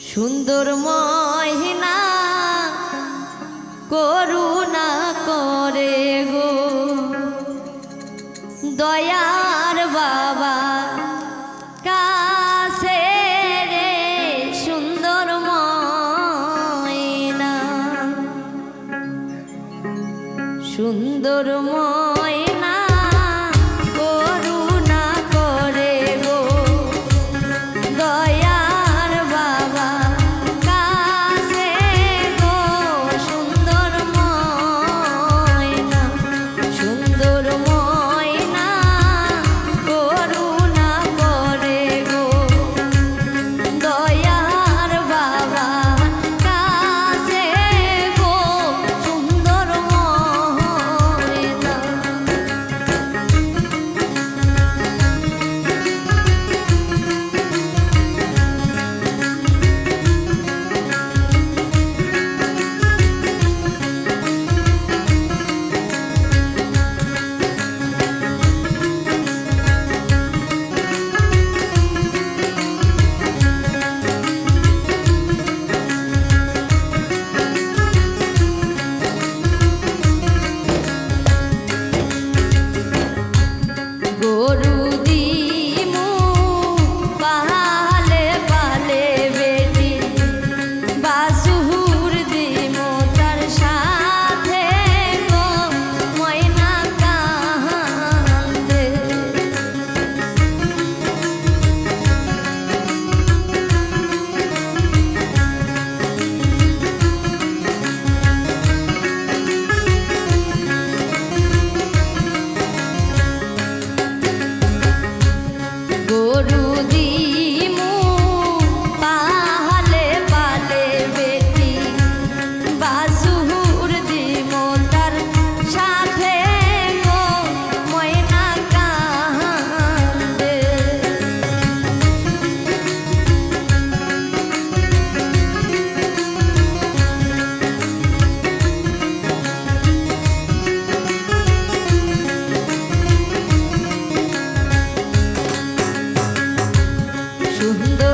সুন্দর মহিনা করুণা করে গো। দয়ার বাবা কাছে রে সুন্দর ময়না। সুন্দর ময়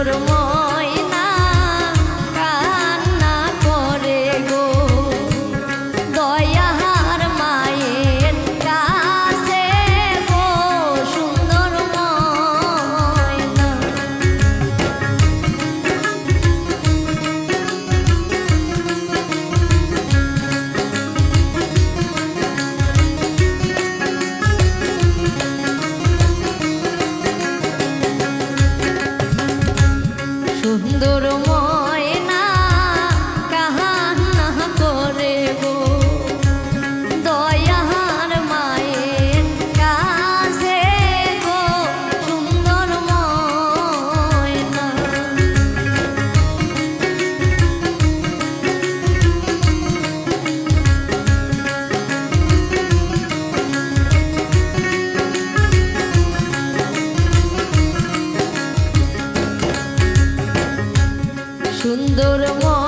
little সুন্দর মন।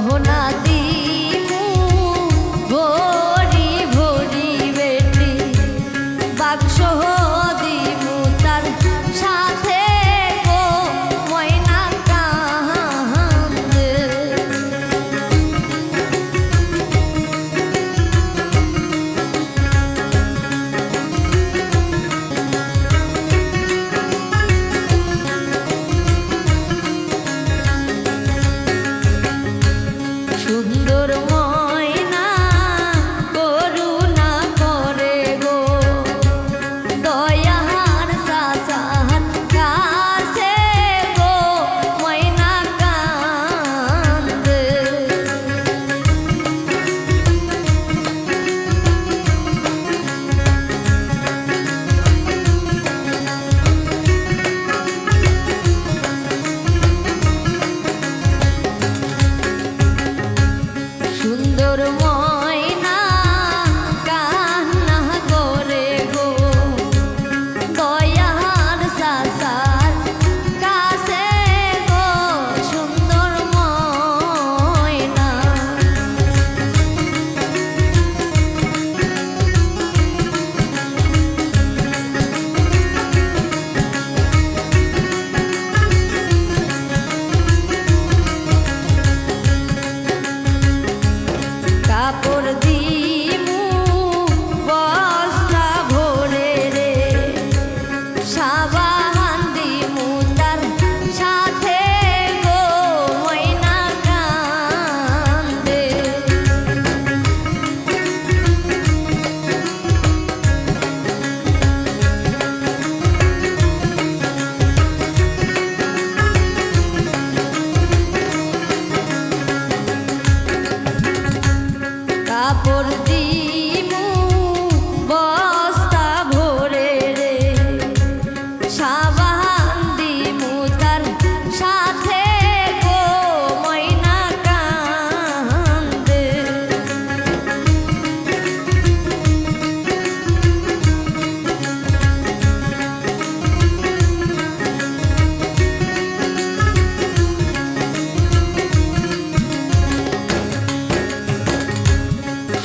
গহনা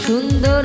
সুন্দর